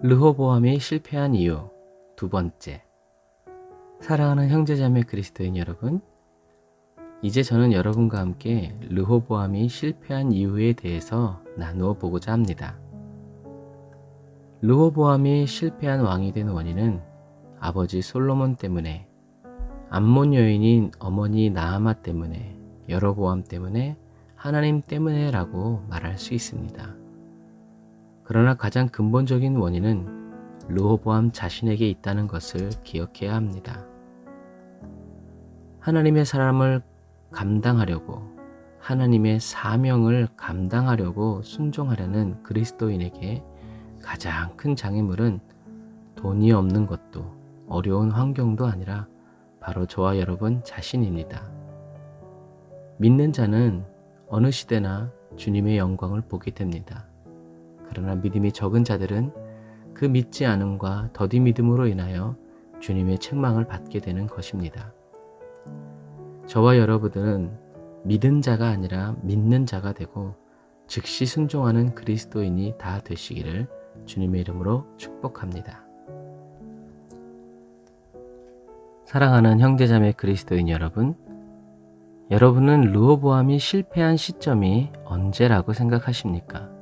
르호보암이 실패한 이유 두 번째. 사랑하는 형제자매 그리스도인 여러분, 이제 저는 여러분과 함께 르호보암이 실패한 이유에 대해서 나누어 보고자 합니다. 르호보암이 실패한 왕이 된 원인은 아버지 솔로몬 때문에, 암몬 여인인 어머니 나아마 때문에, 여로보암 때문에, 하나님 때문에라고 말할 수 있습니다. 그러나 가장 근본적인 원인은 르호보암 자신에게 있다는 것을 기억해야 합니다. 하나님의 사람을 감당하려고 하나님의 사명을 감당하려고 순종하려는 그리스도인에게 가장 큰 장애물은 돈이 없는 것도 어려운 환경도 아니라 바로 저와 여러분 자신입니다. 믿는 자는 어느 시대나 주님의 영광을 보게 됩니다. 그러나 믿음이 적은 자들은 그 믿지 않음과 더디 믿음으로 인하여 주님의 책망을 받게 되는 것입니다. 저와 여러분들은 믿은 자가 아니라 믿는 자가 되고 즉시 순종하는 그리스도인이 다 되시기를 주님의 이름으로 축복합니다. 사랑하는 형제자매 그리스도인 여러분, 여러분은 르호보암이 실패한 시점이 언제라고 생각하십니까?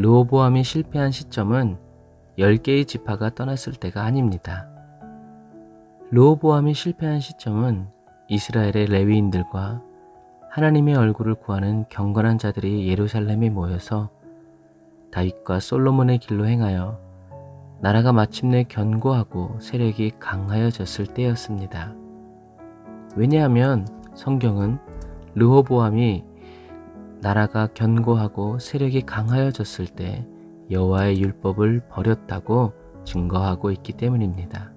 르호보암이 실패한 시점은 10개의 지파가 떠났을 때가 아닙니다. 르호보암이 실패한 시점은 이스라엘의 레위인들과 하나님의 얼굴을 구하는 경건한 자들이 예루살렘에 모여서 다윗과 솔로몬의 길로 행하여 나라가 마침내 견고하고 세력이 강하여졌을 때였습니다. 왜냐하면 성경은 르호보암이 나라가 견고하고 세력이 강하여졌을 때 여호와의 율법을 버렸다고 증거하고 있기 때문입니다.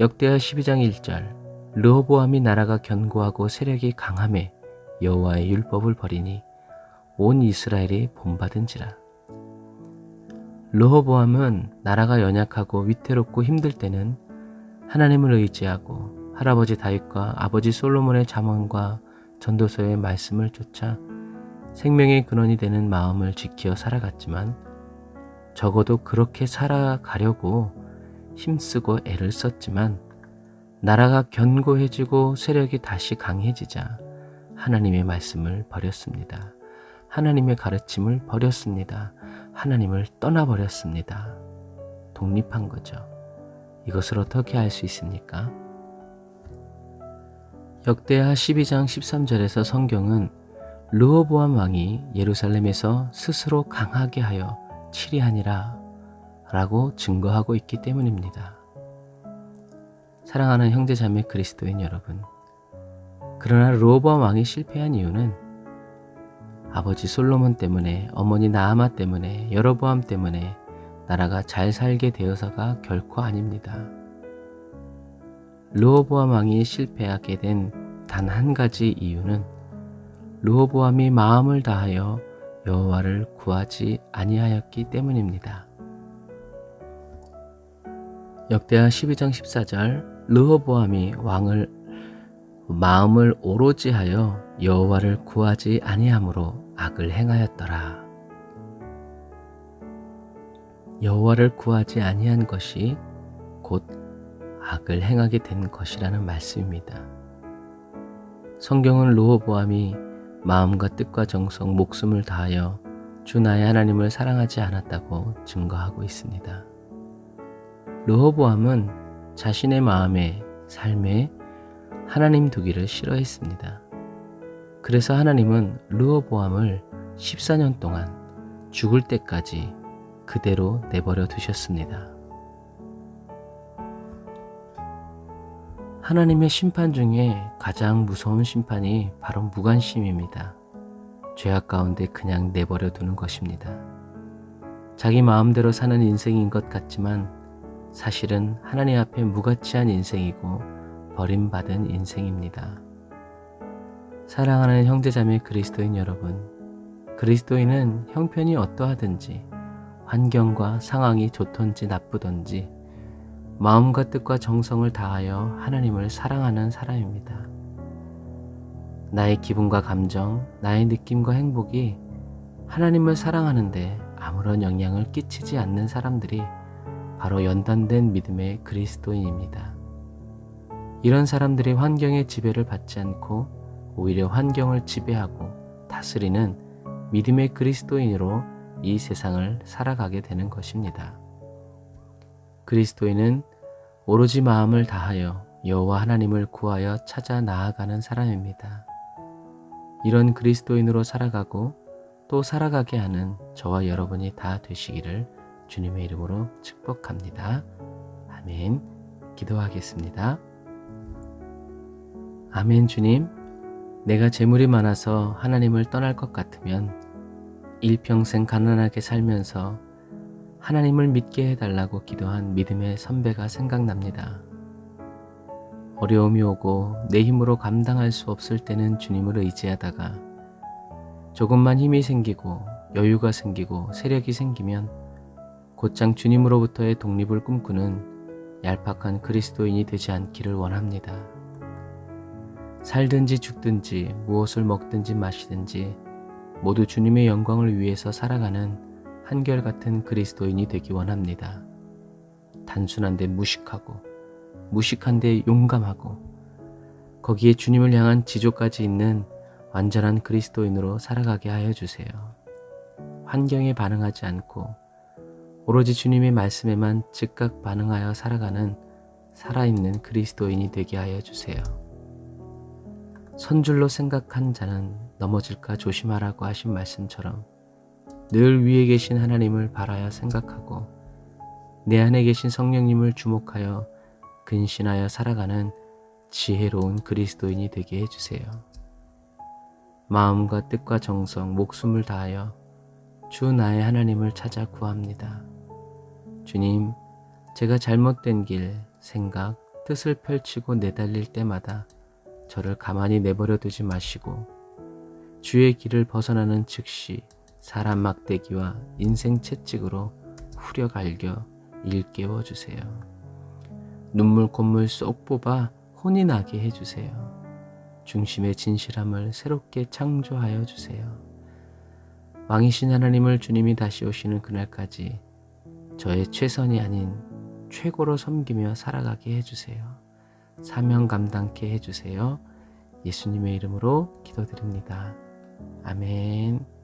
역대하 12장 1절 르호보암이 나라가 견고하고 세력이 강함에 여호와의 율법을 버리니 온 이스라엘이 본받은지라. 르호보암은 나라가 연약하고 위태롭고 힘들 때는 하나님을 의지하고 할아버지 다윗과 아버지 솔로몬의 잠언과 전도서의 말씀을 쫓아 생명의 근원이 되는 마음을 지켜 살아갔지만 적어도 그렇게 살아가려고 힘쓰고 애를 썼지만 나라가 견고해지고 세력이 다시 강해지자 하나님의 말씀을 버렸습니다. 하나님의 가르침을 버렸습니다. 하나님을 떠나버렸습니다. 독립한 거죠. 이것을 어떻게 알 수 있습니까? 역대하 12장 13절에서 성경은 르호보암 왕이 예루살렘에서 스스로 강하게 하여 치리하니라 라고 증거하고 있기 때문입니다. 사랑하는 형제자매 그리스도인 여러분 그러나 르호보암 왕이 실패한 이유는 아버지 솔로몬 때문에 어머니 나아마 때문에 여로보암 때문에 나라가 잘 살게 되어서가 결코 아닙니다. 르호보암 왕이 실패하게 된 단 한 가지 이유는 르호보암이 마음을 다하여 여호와를 구하지 아니하였기 때문입니다. 역대하 12장 14절 르호보암이 왕을 마음을 오로지 하여 여호와를 구하지 아니하므로 악을 행하였더라. 여호와를 구하지 아니한 것이 곧 악을 행하게 된 것이라는 말씀입니다. 성경은 르호보암이 마음과 뜻과 정성, 목숨을 다하여 주 나의 하나님을 사랑하지 않았다고 증거하고 있습니다. 르호보암은 자신의 마음에 삶에 하나님 두기를 싫어했습니다. 그래서 하나님은 르호보암을 14년 동안 죽을 때까지 그대로 내버려 두셨습니다. 하나님의 심판 중에 가장 무서운 심판이 바로 무관심입니다. 죄악 가운데 그냥 내버려 두는 것입니다. 자기 마음대로 사는 인생인 것 같지만 사실은 하나님 앞에 무가치한 인생이고 버림받은 인생입니다. 사랑하는 형제자매 그리스도인 여러분, 그리스도인은 형편이 어떠하든지 환경과 상황이 좋던지 나쁘던지 마음과 뜻과 정성을 다하여 하나님을 사랑하는 사람입니다. 나의 기분과 감정, 나의 느낌과 행복이 하나님을 사랑하는데 아무런 영향을 끼치지 않는 사람들이 바로 연단된 믿음의 그리스도인입니다. 이런 사람들이 환경의 지배를 받지 않고 오히려 환경을 지배하고 다스리는 믿음의 그리스도인으로 이 세상을 살아가게 되는 것입니다. 그리스도인은 오로지 마음을 다하여 여호와 하나님을 구하여 찾아 나아가는 사람입니다. 이런 그리스도인으로 살아가고 또 살아가게 하는 저와 여러분이 다 되시기를 주님의 이름으로 축복합니다. 아멘. 기도하겠습니다. 아멘 주님. 내가 재물이 많아서 하나님을 떠날 것 같으면 일평생 가난하게 살면서 하나님을 믿게 해달라고 기도한 믿음의 선배가 생각납니다. 어려움이 오고 내 힘으로 감당할 수 없을 때는 주님을 의지하다가 조금만 힘이 생기고 여유가 생기고 세력이 생기면 곧장 주님으로부터의 독립을 꿈꾸는 얄팍한 그리스도인이 되지 않기를 원합니다. 살든지 죽든지 무엇을 먹든지 마시든지 모두 주님의 영광을 위해서 살아가는 한결같은 그리스도인이 되기 원합니다. 단순한데 무식하고 무식한데 용감하고 거기에 주님을 향한 지조까지 있는 완전한 그리스도인으로 살아가게 하여 주세요. 환경에 반응하지 않고 오로지 주님의 말씀에만 즉각 반응하여 살아가는 살아있는 그리스도인이 되게 하여 주세요. 선줄로 생각한 자는 넘어질까 조심하라고 하신 말씀처럼 늘 위에 계신 하나님을 바라야 생각하고 내 안에 계신 성령님을 주목하여 근신하여 살아가는 지혜로운 그리스도인이 되게 해주세요. 마음과 뜻과 정성, 목숨을 다하여 주 나의 하나님을 찾아 구합니다. 주님, 제가 잘못된 길, 생각, 뜻을 펼치고 내달릴 때마다 저를 가만히 내버려 두지 마시고 주의 길을 벗어나는 즉시 사람 막대기와 인생 채찍으로 후려 갈겨 일깨워 주세요. 눈물 콧물 쏙 뽑아 혼이 나게 해주세요. 중심의 진실함을 새롭게 창조하여 주세요. 왕이신 하나님을 주님이 다시 오시는 그날까지 저의 최선이 아닌 최고로 섬기며 살아가게 해주세요. 사명 감당케 해주세요. 예수님의 이름으로 기도드립니다. 아멘.